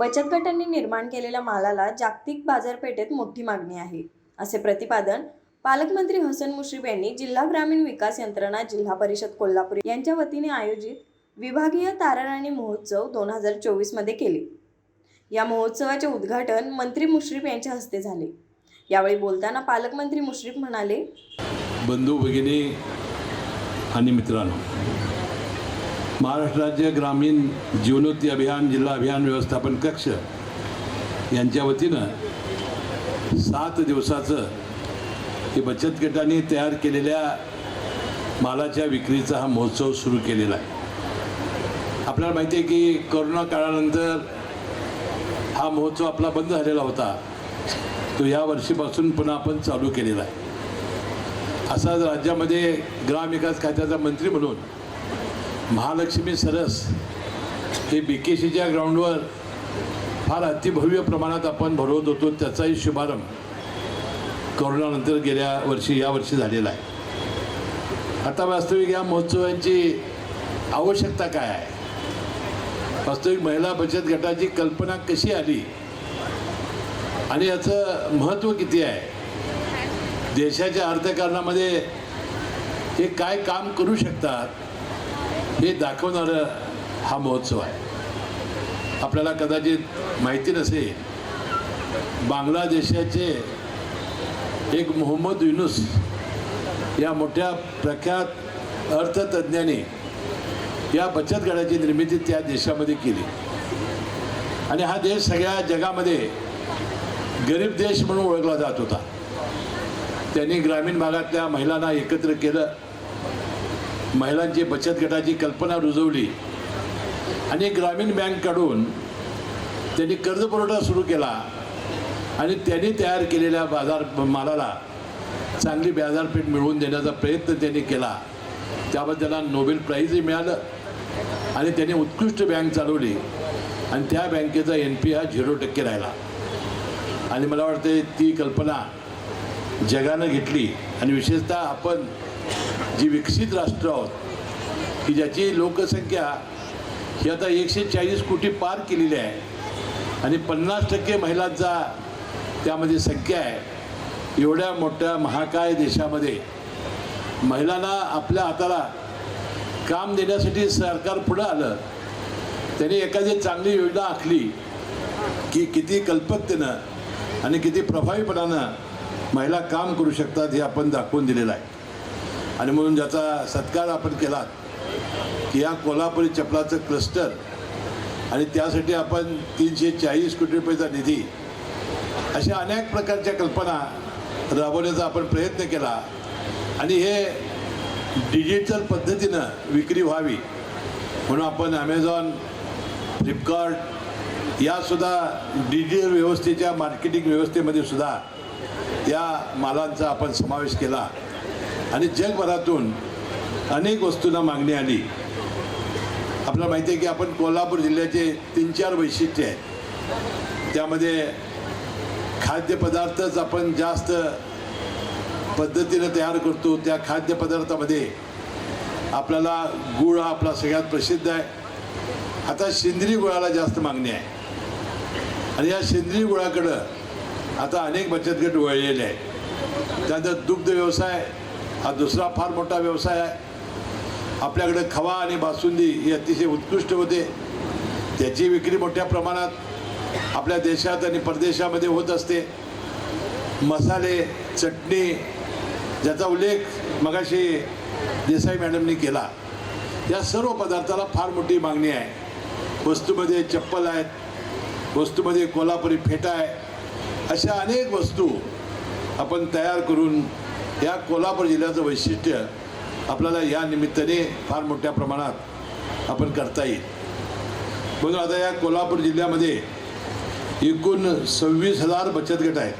बचत गटांनी निर्माण केलेल्या मालाला जागतिक बाजारपेठेत मोठी मागणी आहे असे प्रतिपादन पालकमंत्री हसन मुश्रीफ यांनी जिल्हा ग्रामीण विकास यंत्रणा जिल्हा परिषद कोल्हापूर यांच्या वतीने आयोजित विभागीय ताराराणी महोत्सव दोन हजार चोवीसमध्ये केले. या महोत्सवाचे उद्घाटन मंत्री मुश्रीफ यांच्या हस्ते झाले. यावेळी बोलताना पालकमंत्री मुश्रीफ म्हणाले बंधू भगिनी आणि मित्रांनो महाराष्ट्र राज्य ग्रामीण जीवनोत्ती अभियान जिल्हा अभियान व्यवस्थापन कक्ष यांच्या वतीनं सात दिवसाचं हे बचत गटाने तयार केलेल्या मालाच्या विक्रीचा हा महोत्सव सुरू केलेला आहे. आपल्याला माहिती आहे की कोरोना काळानंतर हा महोत्सव आपला बंद झालेला होता. तो या वर्षीपासून पुन्हा आपण चालू केलेला आहे. असाच राज्यामध्ये ग्रामविकास खात्याचा मंत्री म्हणून महालक्ष्मी सरस हे बी के सीच्या ग्राउंडवर फार अतिभव्य प्रमाणात आपण भरवत होतो. त्याचाही शुभारंभ कोरोनानंतर गेल्या वर्षी या वर्षी झालेला आहे. आता वास्तविक या महोत्सवांची आवश्यकता काय आहे? वास्तविक महिला बचत गटाची कल्पना कशी आली? आणि याचं महत्त्व किती आहे? देशाच्या अर्थकारणामध्ये हे काय काम करू शकतात? हे दाखवणारं हा महोत्सव आहे. आपल्याला कदाचित माहिती नसेल बांगलादेशाचे एक मोहम्मद युनुस या मोठ्या प्रख्यात अर्थतज्ञाने या बचत गटाची निर्मिती त्या देशामध्ये केली. आणि हा देश सगळ्या जगामध्ये गरीब देश म्हणून ओळखला जात होता. त्यांनी ग्रामीण भागातल्या महिलांना एकत्र केलं. महिलांची बचत गटाची कल्पना रुजवली आणि ग्रामीण बँककडून त्यांनी कर्जपुरवठा सुरू केला आणि त्यांनी तयार केलेल्या बाजार मालाला चांगली बाजारपेठ मिळवून देण्याचा प्रयत्न त्यांनी केला. त्याबद्दल त्याला नोबेल प्राईजही मिळालं आणि त्यांनी उत्कृष्ट बँक चालवली आणि त्या बँकेचा एन पी हा झिरो टक्के राहिला. आणि मला वाटते ती कल्पना जगानं घेतली आणि विशेषतः आपण जी विकसित राष्ट्र आहोत की ज्याची लोकसंख्या ही आता एकशे चाळीस कोटी पार केलेली आहे आणि पन्नास टक्के महिलांचा त्यामध्ये संख्या आहे एवढ्या मोठ्या महाकाय देशामध्ये महिलांना आपल्या हाताला काम देण्यासाठी सरकार पुढं आलं. त्याने एखादी चांगली योजना आखली की किती कल्पकतेनं आणि किती प्रभावीपणानं महिला काम करू शकतात हे आपण दाखवून दिलेलं आहे. आणि म्हणून ज्याचा सत्कार आपण केला की या कोल्हापुरी चपलाचं क्लस्टर आणि त्यासाठी आपण तीनशे चाळीस कोटी रुपयाचा निधी अशा अनेक प्रकारच्या कल्पना राबवण्याचा आपण प्रयत्न केला. आणि हे डिजिटल पद्धतीनं विक्री व्हावी म्हणून आपण ॲमेझॉन फ्लिपकार्ट यासुद्धा डिजिटल व्यवस्थेच्या मार्केटिंग व्यवस्थेमध्ये सुद्धा या मालांचा आपण समावेश केला. आणि जगभरातून अनेक वस्तूंना मागणी आली. आपल्याला माहिती आहे की आपण कोल्हापूर जिल्ह्याचे तीन चार वैशिष्ट्य आहे त्यामध्ये खाद्यपदार्थच आपण जास्त पद्धतीनं तयार करतो. त्या खाद्यपदार्थामध्ये आपल्याला गुळ हा आपला सगळ्यात प्रसिद्ध आहे. आता सेंद्रिय गुळाला जास्त मागणी आहे. आणि या सेंद्रिय गुळाकडं आता अनेक बचत गट वळलेले आहेत. त्यानंतर दुग्ध व्यवसाय हा दुसरा फार मोठा व्यवसाय आहे. आपल्याकडे खवा आणि बासुंदी ही अतिशय उत्कृष्ट होते. त्याची विक्री मोठ्या प्रमाणात आपल्या देशात आणि परदेशामध्ये होत असते. मसाले चटणी ज्याचा उल्लेख मगाशी देसाई मॅडमनी केला या सर्व पदार्थाला फार मोठी मागणी आहे. वस्तूमध्ये चप्पल आहेत वस्तूमध्ये कोल्हापुरी फेटा आहे अशा अनेक वस्तू आपण तयार करून या कोल्हापूर जिल्ह्याचं वैशिष्ट्य आपल्याला या निमित्ताने फार मोठ्या प्रमाणात आपण करता येईल. म्हणून आता या कोल्हापूर जिल्ह्यामध्ये एकूण सव्वीस हजार बचत गट आहेत.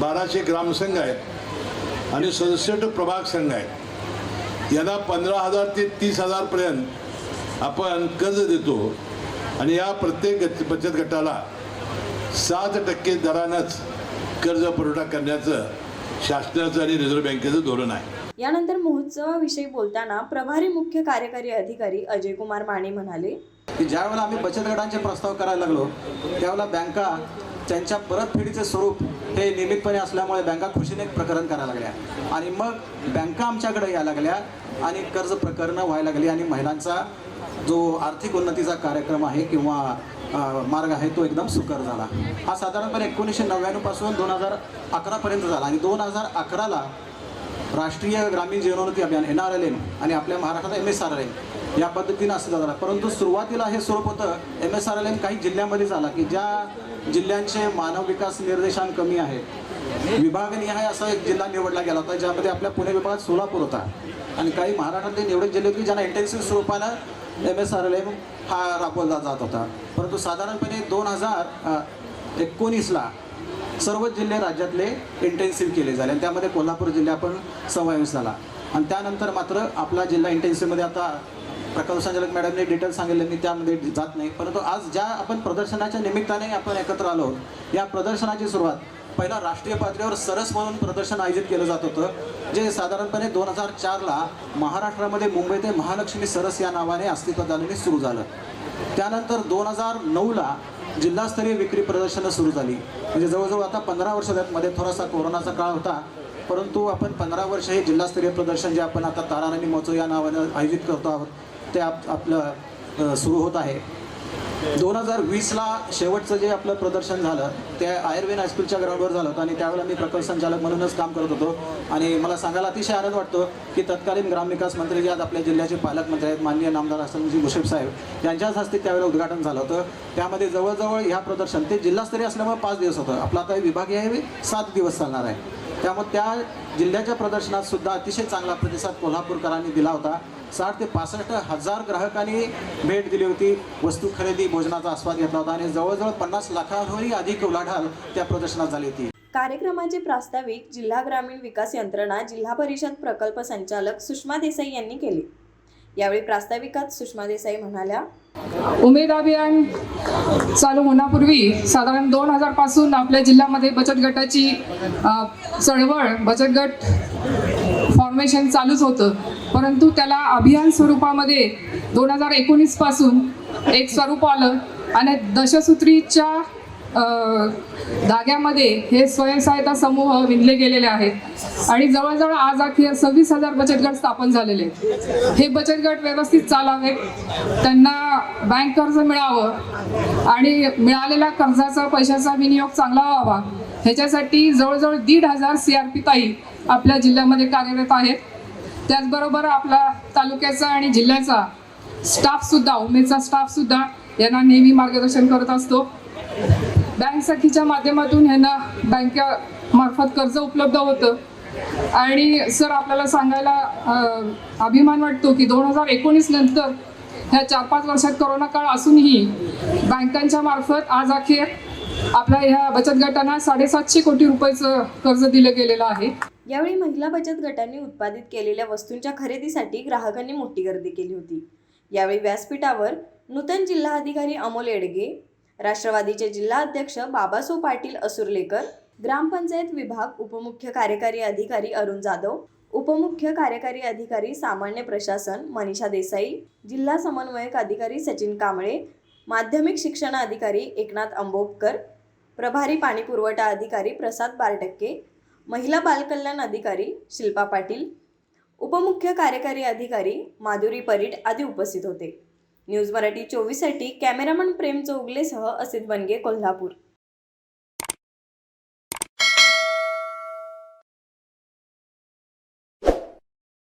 बाराशे ग्रामसंघ आहेत आणि सदुसष्ट प्रभाग संघ आहेत. यांना पंधरा हजार ते तीस हजारपर्यंत आपण कर्ज देतो आणि या प्रत्येक गट बचत गटाला सात टक्के दरानंच कर्ज पुरवठा करण्याचं शासनाचं आणि रिझर्व्ह बँकेचं धोरण आहे. यानंतर महोत्सवाविषयी बोलताना प्रभारी मुख्य कार्यकारी अधिकारी अजय कुमार माने म्हणाले की ज्यावेळेला आम्ही बचत गटांचे प्रस्ताव करायला लागलो त्यावेळेला बँका त्यांच्या परतफेडीचे स्वरूप हे नियमितपणे असल्यामुळे बँका खुशीने प्रकरण करायला लागल्या. आणि मग बँका आमच्याकडे यायला लागल्या आणि कर्ज प्रकरणं व्हायला लागली आणि महिलांचा जो आर्थिक उन्नतीचा कार्यक्रम आहे किंवा मार्ग आहे तो एकदम सुकर झाला. हा साधारणपणे एकोणीसशे नव्याण्णवपासून दोन हजार अकरापर्यंत झाला आणि दोन हजार अकराला राष्ट्रीय ग्रामीण जीवनोन्नती अभियान एन आर एल एम आणि आपल्या महाराष्ट्रात M S R L M या पद्धतीनं असं झालं. परंतु सुरुवातीला हे स्वरूप होतं M S R L M काही जिल्ह्यामध्ये झाला की ज्या जिल्ह्यांचे मानव विकास निर्देशांक कमी आहे विभागनिहाय असा एक जिल्हा निवडला गेला होता ज्यामध्ये आपल्या पुणे विभागात सोलापूर होता. आणि काही महाराष्ट्रातले निवडक जिल्हे होते की ज्यांना intensive स्वरूपानं M S R L M हा राबवला जात होता. परंतु साधारणपणे दोन हजार एकोणीसला सर्व जिल्हे राज्यातले इंटेन्सिव्ह केले झाले. आणि त्यामध्ये कोल्हापूर जिल्हा पण समावेश झाला. आणि त्यानंतर मात्र आपला जिल्हा इंटेन्सिव्हमध्ये आता प्रकाश संचालक मॅडमने डिटेल सांगितले मी त्यामध्ये जात नाही. परंतु आज ज्या आपण प्रदर्शनाच्या निमित्ताने आपण एकत्र आलो या प्रदर्शनाची सुरुवात पहिला राष्ट्रीय पातळीवर सरस म्हणून प्रदर्शन आयोजित केलं जात होतं जे साधारणपणे दोन हजार चारला महाराष्ट्रामध्ये मुंबई ते महालक्ष्मी सरस या नावाने अस्तित्वात आलेले सुरू झालं. त्यानंतर दोन हजार नऊला जिल्हास्तरीय विक्री प्रदर्शनं सुरू झाली. म्हणजे जवळजवळ आता पंधरा वर्षमध्ये थोडासा कोरोनाचा काळ होता परंतु आपण पंधरा वर्ष हे जिल्हास्तरीय प्रदर्शन जे आपण आता ताराराणी महोत्सव या नावानं आयोजित करतो आहोत ते आप आपलं सुरू होत आहे. दोन हजार वीसला शेवटचं जे आपलं प्रदर्शन झालं ते आयुर्वेद हायस्कूलच्या ग्राउंडवर झालं होतं आणि त्यावेळेला मी प्रकल्प संचालक म्हणूनच काम करत होतो. आणि मला सांगायला अतिशय आनंद वाटतो की तत्कालीन ग्रामविकास मंत्री जे आज आपल्या जिल्ह्याचे पालकमंत्री आहेत माननीय नामदार हसनजी मुश्रीफ साहेब यांच्याच हस्ते त्यावेळेला उद्घाटन झालं होतं. त्यामध्ये जवळजवळ ह्या प्रदर्शन ते जिल्हास्तरीय असल्यामुळे पाच दिवस होतं. आपला आता विभागीय आहे सात दिवस चालणार आहे. त्यामुळे त्या जिल्ह्याच्या प्रदर्शनात सुद्धा अतिशय चांगला प्रतिसाद कोल्हापूरकरांनी दिला होता. साठ ते पासष्ट हजार ग्राहकांनी भेट दिली होती. वस्तू खरेदी भोजनाचा आस्वाद घेतला होता आणि जवळजवळ पन्नास लाखांहूनही अधिक उलाढाल त्या प्रदर्शनात झाली होती. कार्यक्रमाचे प्रास्ताविक जिल्हा ग्रामीण विकास यंत्रणा जिल्हा परिषद प्रकल्प संचालक सुषमा देसाई यांनी केले. यावेळी प्रास्ताविकात सुषमा देसाई म्हणाल्या उमेद अभियान चालू होण्यापूर्वी साधारण दोन हजारपासून आपल्या जिल्ह्यामध्ये बचत गटाची चळवळ बचत गट फॉर्मेशन चालूच होतं. परंतु त्याला अभियान स्वरूपामध्ये दोन हजार एकोणीसपासून एक स्वरूप आलं आणि दशसूत्रीच्या धाग्यामध्ये हे स्वयंसहायता समूह विणले गेलेले आहेत. आणि जवळजवळ आज अखेर सव्वीस हजार बचत गट स्थापन झालेले आहेत. हे बचत गट व्यवस्थित चालावेत त्यांना बँक कर्ज मिळावं आणि मिळालेल्या कर्जाचा पैशाचा विनियोग चांगला व्हावा. ह्याच्यासाठी जवळजवळ दीड हजार सी आर पी ताई आपल्या जिल्ह्यामध्ये कार्यरत आहेत. त्याचबरोबर आपला तालुक्याचा आणि जिल्ह्याचा स्टाफसुद्धा उमेदचा स्टाफसुद्धा यांना नेहमी मार्गदर्शन करत असतो. बँक सखीच्या माध्यमातून ह्यांना बँकेमार्फत कर्ज उपलब्ध होतं. आणि सर आपल्याला सांगायला अभिमान वाटतो की दोन हजार एकोणीस नंतर ह्या चार पाच वर्षात करोना काळ असूनही बँकांच्या मार्फत आज अखेर आपल्या ह्या बचत गटांना साडेसातशे कोटी रुपयाचं कर्ज दिलं गेलेलं आहे. यावेळी महिला बचत गटांनी उत्पादित केलेल्या वस्तूंच्या खरेदीसाठी ग्राहकांनी मोठी गर्दी केली होती. यावेळी व्यासपीठावर नूतन जिल्हाधिकारी अमोल येडगे राष्ट्रवादीचे जिल्हा अध्यक्ष बाबासो पाटील असुर्लेकर ग्रामपंचायत विभाग उपमुख्य कार्यकारी अधिकारी अरुण जाधव उपमुख्य कार्यकारी अधिकारी सामान्य प्रशासन मनीषा देसाई जिल्हा समन्वयक अधिकारी सचिन कांबळे माध्यमिक शिक्षण अधिकारी एकनाथ अंबोपकर प्रभारी पाणी पुरवठा अधिकारी प्रसाद बारटक्के महिला बालकल्याण अधिकारी शिल्पा पाटील उपमुख्य कार्यकारी अधिकारी माधुरी परीट आदी उपस्थित होते. न्यूज मराठी चोवीससाठी कॅमेरामन प्रेम चौगलेसह असित बनगे कोल्हापूर.